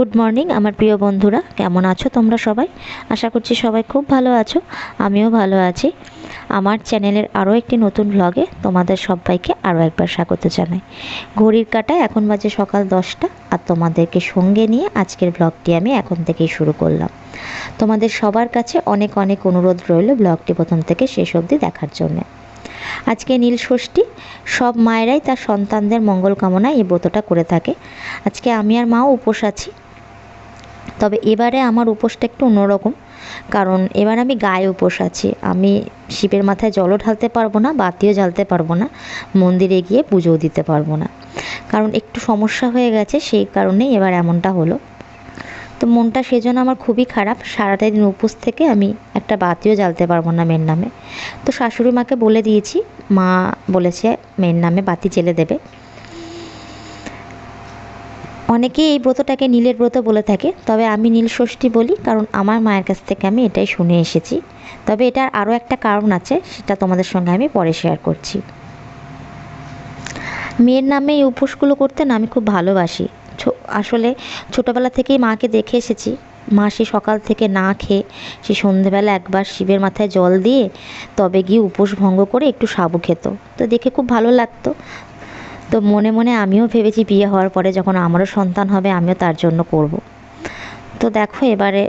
Good morning আমার প্রিয় বন্ধুরা, কেমন আছো তোমরা সবাই? আশা করছি সবাই খুব ভালো আছো, আমিও ভালো আছি। আমার চ্যানেলের আরও একটি নতুন ব্লগে তোমাদের সবাইকে আরও একবার স্বাগত জানাই। ঘড়ির কাটায় এখন বাজে সকাল দশটা, আর তোমাদেরকে সঙ্গে নিয়ে আজকের ব্লগটি আমি এখন থেকেই শুরু করলাম। তোমাদের সবার কাছে অনেক অনেক অনুরোধ রইল ব্লগটি প্রথম থেকে শেষ অবধি দেখার জন্যে। আজকে নীল ষষ্ঠী, সব মায়েরাই তার সন্তানদের মঙ্গল কামনায় এই ব্রতটা করে থাকে। আজকে আমি আর মাও উপোস আছি তবে এবারে আমার উপোসটা একটু অন্যরকম। কারণ এবার আমি গায়ে উপোস আছি। আমি শিবের মাথায় জলও ঢালতে পারব না, বাতিও জ্বালতে পারব না, মন্দিরে গিয়ে পুজোও দিতে পারব না। কারণ একটু সমস্যা হয়ে গেছে, সেই কারণেই এবার এমনটা হলো। তো মনটা সেজন্য আমার খুবই খারাপ। সারাটা দিন উপোস থেকে আমি একটা বাতিও জ্বালতে পারব না মেয়ের নামে। তো শাশুড়ি মাকে বলে দিয়েছি, মা বলেছে মেয়ের নামে বাতি জেলে দেবে। অনেকেই এই ব্রতটাকে নীলের ব্রত বলে থাকে, তবে আমি নীল ষষ্ঠী বলি কারণ আমার মায়ের কাছ থেকে আমি এটাই শুনে এসেছি। তবে এটার আরও একটা কারণ আছে, সেটা তোমাদের সঙ্গে আমি পরে শেয়ার করছি। মেয়ের নামে এই উপোসগুলো করতে না আমি খুব ভালোবাসি। আসলে ছোটোবেলা থেকেই মাকে দেখে এসেছি। মা সে সকাল থেকে না খেয়ে, সে সন্ধেবেলা একবার শিবের মাথায় জল দিয়ে তবে গিয়ে উপোস ভঙ্গ করে একটু সাবু খেত। তো দেখে খুব ভালো লাগতো। তো মনে মনে আমিও ভেবেছি বিয়ে হওয়ার পরে যখন আমারও সন্তান হবে, আমিও তার জন্য করব। তো দেখো এবারে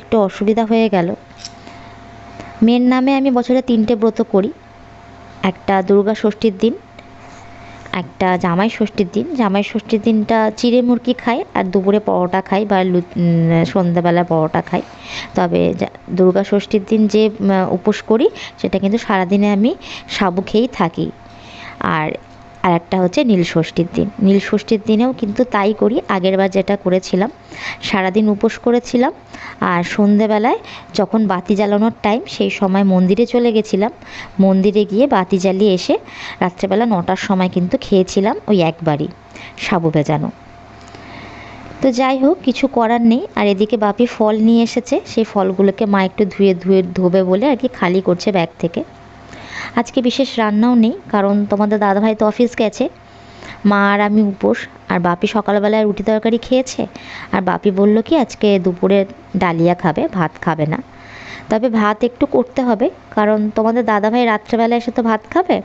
একটু অসুবিধা হয়ে গেল। মেয়ের নামে আমি বছরে তিনটে ব্রত করি। একটা দুর্গা ষষ্ঠীর দিন, একটা জামাই ষষ্ঠীর দিন। জামাই ষষ্ঠীর দিনটা চিড়ে মুরগি খাই আর দুপুরে পরোটা খাই বা সন্ধ্যাবেলা পরোটা খাই। তবে দুর্গা ষষ্ঠীর দিন যে উপোস করি, সেটা কিন্তু সারাদিনে আমি সাবু খেয়েই থাকি। আর আর একটা হচ্ছে নীল ষষ্ঠীর দিন। নীল ষষ্ঠীর দিনেও কিন্তু তাই করি। আগেরবার যেটা করেছিলাম, সারাদিন উপোস করেছিলাম আর সন্ধেবেলায় যখন বাতি জ্বালানোর টাইম সেই সময় মন্দিরে চলে গেছিলাম। মন্দিরে গিয়ে বাতি জ্বালিয়ে এসে রাত্রেবেলা নটার সময় কিন্তু খেয়েছিলাম ওই একবারই সাবু ভেজানো। তো যাই হোক, কিছু করার নেই। আর এদিকে বাপি ফল নিয়ে এসেছে। সেই ফলগুলোকে মা একটু ধুয়ে ধুয়ে ধোবে বলে আর কি খালি করছে ব্যাগ থেকে। আজকে বিশেষ রান্নাও নেই, কারণ তোমাদের দাদাভাই তো অফিস গেছে। মা আর আমি উপোস, আর বাপি সকালবেলায় রুটি তরকারি খেয়েছে, আর বাপি বলল কি, আজকে দুপুরে ডালিয়া খাবে, ভাত খাবে না। তবে ভাত একটু করতে হবে, কারণ তোমাদের দাদাভাই রাত্রেবেলা এসে তো ভাত খাবে।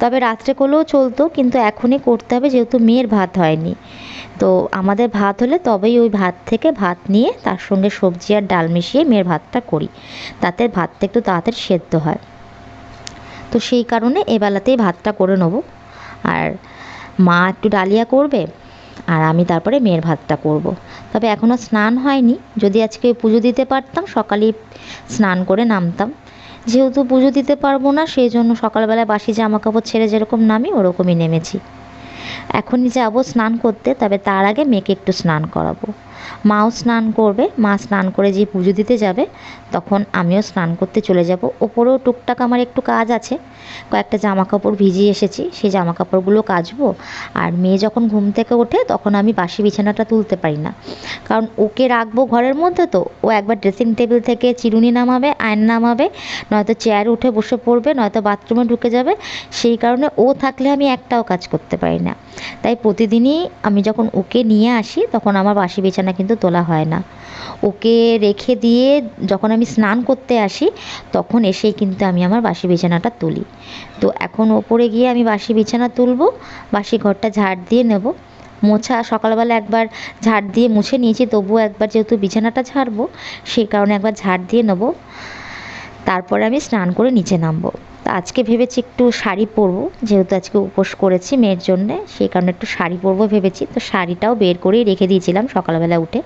তবে রাত্রে করলেও চলতো, কিন্তু এখনই করতে হবে, যেহেতু মেয়ের ভাত হয়নি। তো আমাদের ভাত হলে তবেই ওই ভাত থেকে ভাত নিয়ে তার সঙ্গে সবজি আর ডাল মিশিয়ে মেয়ের ভাতটা করি, তাতে ভাতটা একটু তাড়াতাড়ি সেদ্ধ হয়। তো সেই কারণে এবেলাতেই ভাতটা করে নেব। আর মা একটু ডালিয়া করবে, আর আমি তারপরে মেয়ের ভাতটা করব। তবে এখনও স্নান হয়নি, যদি আজকে পুজো দিতে পারতাম, সকালেই স্নান করে নামতাম। যেহেতু পুজো দিতে পারব না, সেই জন্য সকালবেলা বাসি জামা কাপড় ছেড়ে যেরকম নামি, ওরকমই নেমেছি। এখনই যাব স্নান করতে, তবে তার আগে মেয়েকে একটু স্নান করাবো। মাও স্নান করবে, মা স্নান করে যে পুজো দিতে যাবে, তখন আমিও স্নান করতে চলে যাব। ওপরেও টুকটাক আমার একটু কাজ আছে। কয়েকটা জামা কাপড় ভিজিয়ে এসেছি, সেই জামা কাপড়গুলো কাচবো। আর মেয়ে যখন ঘুম থেকে ওঠে, তখন আমি বাসি বিছানাটা তুলতে পারি না। কারণ ওকে রাখব ঘরের মধ্যে তো, ও একবার ড্রেসিং টেবিল থেকে চিরুনি নামাবে, আয়ন নামাবে, নয়তো চেয়ার উঠে বসে পড়বে, নয়তো বাথরুমে ঢুকে যাবে। সেই কারণে ও থাকলে আমি একটাও কাজ করতে পারি না। তাই প্রতিদিনই আমি যখন ওকে নিয়ে আসি, তখন আমার বাসি বিছানা কিন্তু তোলা হয় না। ওকে রেখে দিয়ে যখন আমি স্নান করতে আসি, তখন এসেই কিন্তু আমি আমার বাসি বিছানাটা তুলি। তো এখন ওপরে গিয়ে আমি বাসি বিছানা তুলবো, বাসি ঘরটা ঝাড় দিয়ে নেব। মোছা সকালবেলা একবার ঝাড় দিয়ে মুছে নিয়েছি, তবুও একবার যেহেতু বিছানাটা ঝাড়বো, সেই কারণে একবার ঝাড় দিয়ে নেব। তারপরে আমি স্নান করে নিচে নামবো। তা আজকে ভেবেছি একটু শাড়ি পরবো, যেহেতু আজকে উপোস করেছি মেয়ের জন্যে, সেই কারণে একটু শাড়ি পরবো ভেবেছি। তো শাড়িটাও বের করেই রেখে দিয়েছিলাম সকালবেলা উঠে।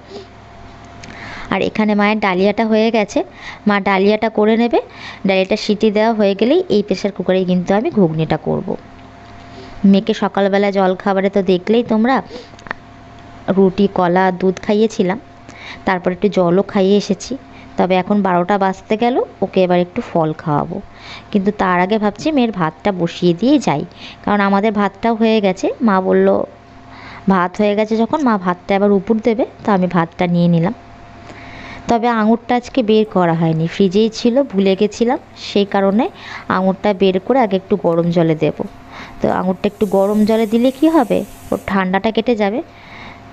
আর এখানে মায়ের ডালিয়াটা হয়ে গেছে। মা ডালিয়াটা করে নেবে, ডালিয়াটা সিটি দেওয়া হয়ে গেলেই এই প্রেশার কুকারেই কিন্তু আমি ঘুগনিটা করব। মেয়েকে সকালবেলা জল খাবারে তো দেখলেই তোমরা, রুটি, কলা, দুধ খাইয়েছিলাম। তারপর একটু জলও খাইয়ে এসেছি। তবে এখন বারোটা বাজতে গেল, ওকে এবার একটু ফল খাওয়াবো। কিন্তু তার আগে ভাবছি মেয়ের ভাতটা বসিয়ে দিয়ে যাই। কারণ আমাদের ভাতটাও হয়ে গেছে। মা বলল, ভাত হয়ে গেছে যখন, মা ভাতটা এবার উপর দেবে, তো আমি ভাতটা নিয়ে নিলাম। তবে আঙুরটা আজকে বের করা হয়নি। ফ্রিজেই ছিল, ভুলে গেছিলাম। সেই কারণে আঙুরটা বের করে আগে একটু গরম জলে দেব। তো আঙুরটা একটু গরম জলে দিলে কি হবে? ওর ঠান্ডাটা কেটে যাবে।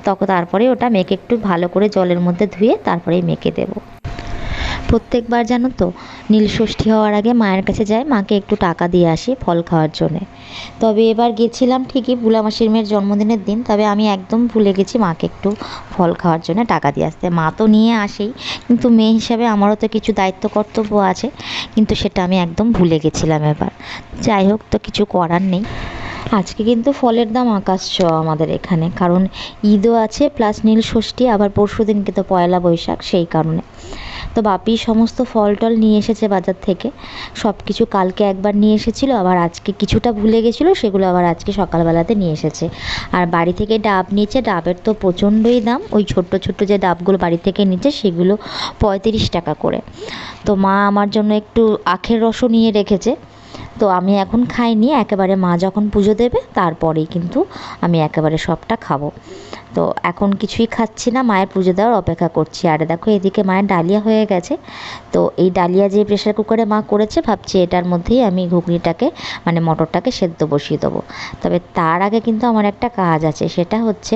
তখন তারপরে ওটা মেখে একটু ভালো করে জলের মধ্যে ধুয়ে তারপরেই মেখে দেবো। প্রত্যেকবার জানো তো নীলষষ্ঠী হওয়ার আগে মায়ের কাছে যাই, মাকে একটু টাকা দিয়ে আসি ফল খাওয়ার জন্যে। তবে এবার গেছিলাম ঠিকই বুলা মাসির মেয়ের জন্মদিনের দিন, তবে আমি একদম ভুলে গেছি মাকে একটু ফল খাওয়ার জন্য টাকা দিয়ে আসতে। মা তো নিয়ে আসেই, কিন্তু মেয়ে হিসাবে আমারও তো কিছু দায়িত্ব কর্তব্য আছে, কিন্তু সেটা আমি একদম ভুলে গেছিলাম এবার। যাই হোক, তো কিছু করার নেই। আজকে কিন্তু ফলের দাম আকাশ ছোঁয়া আমাদের এখানে, কারণ ঈদও আছে, প্লাস নীল ষষ্ঠী, আবার পরশু দিনকে তো পয়লা বৈশাখ, সেই কারণে। তো বাপি সমস্ত ফল টল নিয়ে এসেছে বাজার থেকে। সব কিছু কালকে একবার নিয়ে এসেছিল, আবার আজকে কিছুটা ভুলে গেছিল, সেগুলো আবার আজকে সকালবেলাতে নিয়ে এসেছে। আর বাড়ি থেকে ডাব নিয়েছে, ডাবের তো প্রচণ্ডই দাম, ওই ছোট্ট ছোট্ট যে ডাবগুলো বাড়ি থেকে নিচ্ছে, সেগুলো পঁয়ত্রিশ টাকা করে। তো মা আমার জন্য একটু আখের রসও নিয়ে রেখেছে। তো আমি এখন খাইনি, একেবারে মা যখন পুজো দেবে, তারপরেই কিন্তু আমি একেবারে সবটা খাব। তো এখন কিছুই খাচ্ছি না, মায়ের পুজো দেওয়ার অপেক্ষা করছি। আর দেখো, এদিকে মায়ের ডালিয়া হয়ে গেছে। তো এই ডালিয়া যে প্রেশার কুকারে মা করেছে, ভাবছি এটার মধ্যেই আমি ঘুগনিটাকে মানে মটরটাকে সেদ্ধ বসিয়ে দেবো। তবে তার আগে কিন্তু আমার একটা কাজ আছে, সেটা হচ্ছে,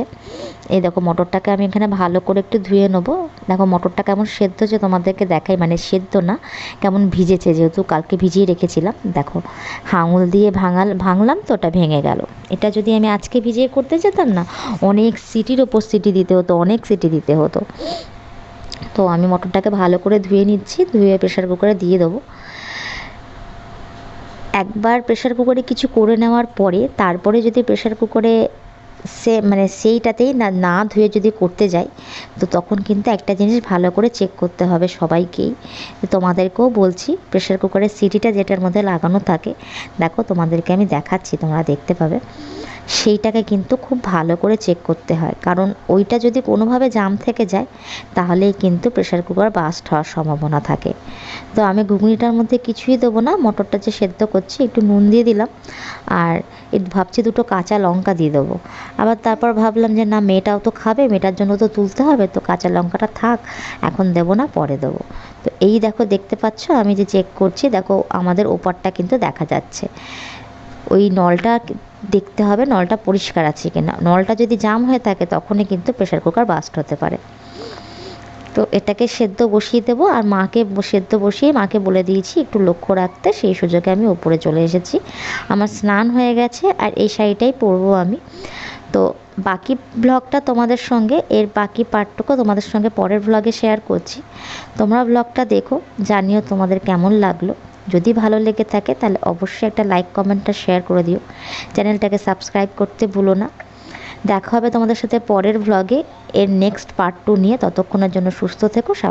এই দেখো মটরটাকে আমি এখানে ভালো করে একটু ধুয়ে নেব। দেখো মটরটা কেমন সেদ্ধ হচ্ছে তোমাদেরকে দেখাই মানে সেদ্ধ না, কেমন ভিজেছে, যেহেতু কালকে ভিজিয়ে রেখেছিলাম। দেখো, হাঙুল দিয়ে ভাঙাল, ভাঙলাম তো ওটা ভেঙে গেল। এটা যদি আমি আজকে ভিজিয়ে করতে যেতাম না, অনেক সিটির ওপর সিটি দিতে হতো, অনেক সিটি দিতে হতো। তো আমি মটরটাকে ভালো করে ধুয়ে নিচ্ছি, ধুয়ে প্রেশার কুকারে দিয়ে দেবো। একবার প্রেশার কুকারে কিছু করে নেওয়ার পরে, তারপরে যদি প্রেশার কুকারে সে মানে সেইটাতেই না না ধুয়ে যদি করতে যাই, তো তখন কিন্তু একটা জিনিস ভালো করে চেক করতে হবে সবাইকেই। তোমাদেরকেও বলছি প্রেশার কুকারের সিটিটা যেটার মধ্যে লাগানো থাকে, দেখো তোমাদেরকে আমি দেখাচ্ছি, তোমরা দেখতে পাবে। সেইটাকে কিন্তু খুব ভালো করে চেক করতে হয়। কারণ ওইটা যদি কোনোভাবে জাম থেকে যায়, তাহলেই কিন্তু প্রেশার কুকার বাস্ট হওয়ার সম্ভাবনা থাকে। তো আমি ঘুগনিটার মধ্যে কিছুই দেবো না, মটরটা যে সেদ্ধ করছি, একটু নুন দিয়ে দিলাম। আর ভাবছি দুটো কাঁচা লঙ্কা দিয়ে দেবো। আবার তারপর ভাবলাম যে না, মেয়েটাও তো খাবে, মেয়েটার জন্য তো তুলতে হবে, তো কাঁচা লঙ্কাটা থাক, এখন দেবো না, পরে দেবো। তো এই দেখো, দেখতে পাচ্ছ? আমি যে চেক করছি, দেখো, আমাদের ওপারটা কিন্তু দেখা যাচ্ছে। ওই নলটা দেখতে হবে নলটা পরিষ্কার আছে কিনা। নলটা যদি জাম হয়ে থাকে, তখনই কিন্তু প্রেশার কুকার বাস্ট হতে পারে। তো এটাকে সেদ্ধ বসিয়ে দেবো, আর মাকে সেদ্ধ বসিয়ে মাকে বলে দিয়েছি, একটু লক্ষ্য রাখতে। সেই সুযোগে আমি ওপরে চলে এসেছি। আমার স্নান হয়ে গেছে, আর এই শাড়িটাই পরবো আমি। তো বাকি ব্লগটা তোমাদের সঙ্গে, এর বাকি পার্টটুকু তোমাদের সঙ্গে পরের ব্লগে শেয়ার করছি। তোমরা ব্লগটা দেখো, জানিও তোমাদের কেমন লাগল। যদি ভালো লেগে থাকে, তাহলে অবশ্যই একটা লাইক কমেন্টটা শেয়ার করে দিও। চ্যানেলটাকে সাবস্ক্রাইব করতে ভুলো না। দেখা হবে তোমাদের সাথে পরের ভ্লগে এর নেক্সট পার্ট টু নিয়ে। ততক্ষণের জন্য সুস্থ থেকো